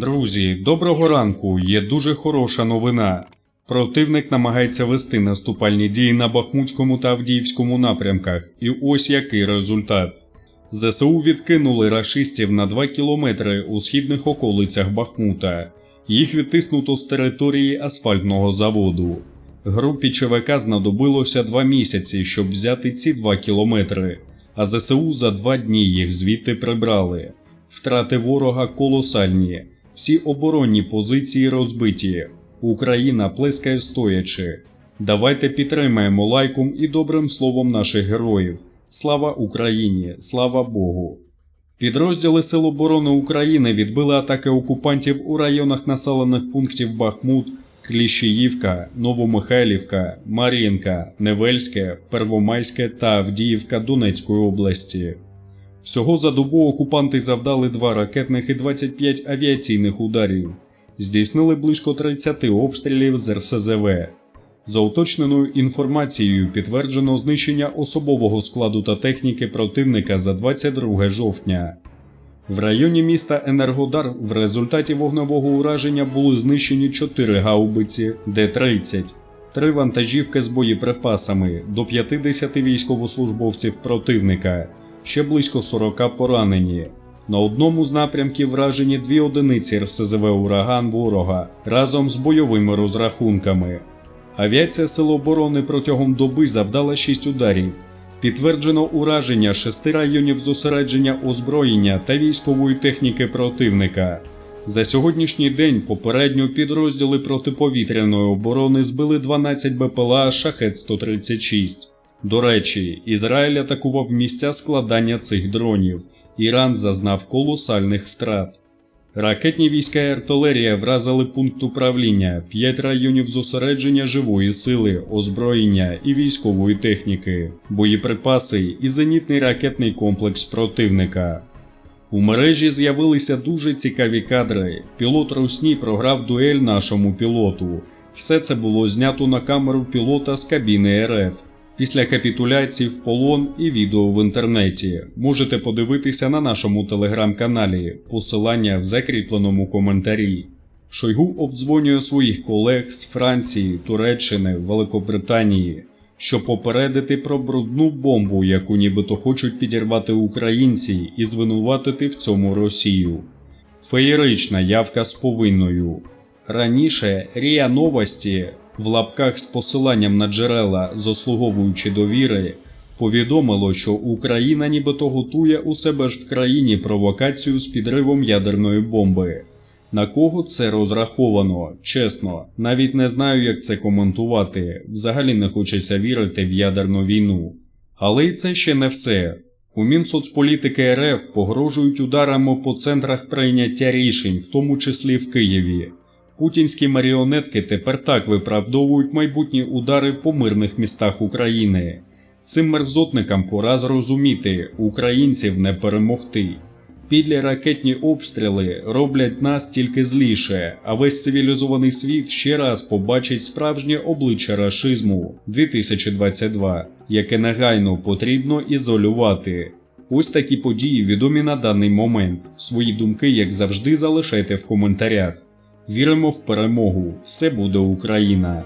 Друзі, доброго ранку. Є дуже хороша новина. Противник намагається вести наступальні дії на Бахмутському та Авдіївському напрямках, і ось який результат. ЗСУ відкинули рашистів на 2 кілометри у східних околицях Бахмута. Їх відтиснуто з території асфальтного заводу. Групі ЧВК знадобилося два місяці, щоб взяти ці 2 кілометри, а ЗСУ за два дні їх звідти прибрали. Втрати ворога колосальні, всі оборонні позиції розбиті. Україна плескає стоячи. Давайте підтримаємо лайком і добрим словом наших героїв. Слава Україні! Слава Богу! Підрозділи Сил оборони України відбили атаки окупантів у районах населених пунктів Бахмут, Кліщіївка, Новомихайлівка, Мар'їнка, Невельське, Первомайське та Авдіївка Донецької області. Всього за добу окупанти завдали два ракетних і 25 авіаційних ударів, здійснили близько 30 обстрілів з РСЗВ. За уточненою інформацією підтверджено знищення особового складу та техніки противника за 22 жовтня. В районі міста Енергодар в результаті вогневого ураження були знищені 4 гаубиці Д-30, 3 вантажівки з боєприпасами, до 50 військовослужбовців противника, ще близько 40 поранені. На одному з напрямків вражені дві одиниці РСЗВ ураган ворога разом з бойовими розрахунками. Авіація Сил оборони протягом доби завдала 6 ударів. Підтверджено ураження шести районів зосередження озброєння та військової техніки противника. За сьогоднішній день попередньо підрозділи протиповітряної оборони збили 12 БПЛА Шахет 136. До речі, Ізраїль атакував місця складання цих дронів. Іран зазнав колосальних втрат. Ракетні війська і артилерія вразили пункт управління, 5 районів зосередження живої сили, озброєння і військової техніки, боєприпаси і зенітний ракетний комплекс противника. У мережі з'явилися дуже цікаві кадри. Пілот Русні програв дуель нашому пілоту. Все це було знято на камеру пілота з кабіни РФ. Після капітуляції в полон і відео в інтернеті можете подивитися на нашому телеграм-каналі, посилання в закріпленому коментарі. Шойгу обдзвонює своїх колег з Франції, Туреччини, Великобританії, щоб попередити про брудну бомбу, яку нібито хочуть підірвати українці і звинуватити в цьому Росію. Феєрична явка з повинною. Раніше Рія Новості в лапках з посиланням на джерела, заслуговуючи довіри, повідомило, що Україна нібито готує у себе ж в країні провокацію з підривом ядерної бомби. На кого це розраховано? Чесно, навіть не знаю, як це коментувати. Взагалі не хочеться вірити в ядерну війну. Але й це ще не все. У Мінсоцполітики РФ погрожують ударами по центрах прийняття рішень, в тому числі в Києві. Путінські маріонетки тепер так виправдовують майбутні удари по мирних містах України. Цим мерзотникам пора зрозуміти, українців не перемогти. Підлі ракетні обстріли роблять нас тільки зліше, а весь цивілізований світ ще раз побачить справжнє обличчя рашизму 2022, яке негайно потрібно ізолювати. Ось такі події відомі на даний момент. Свої думки, як завжди, залишайте в коментарях. Віримо в перемогу. Все буде Україна!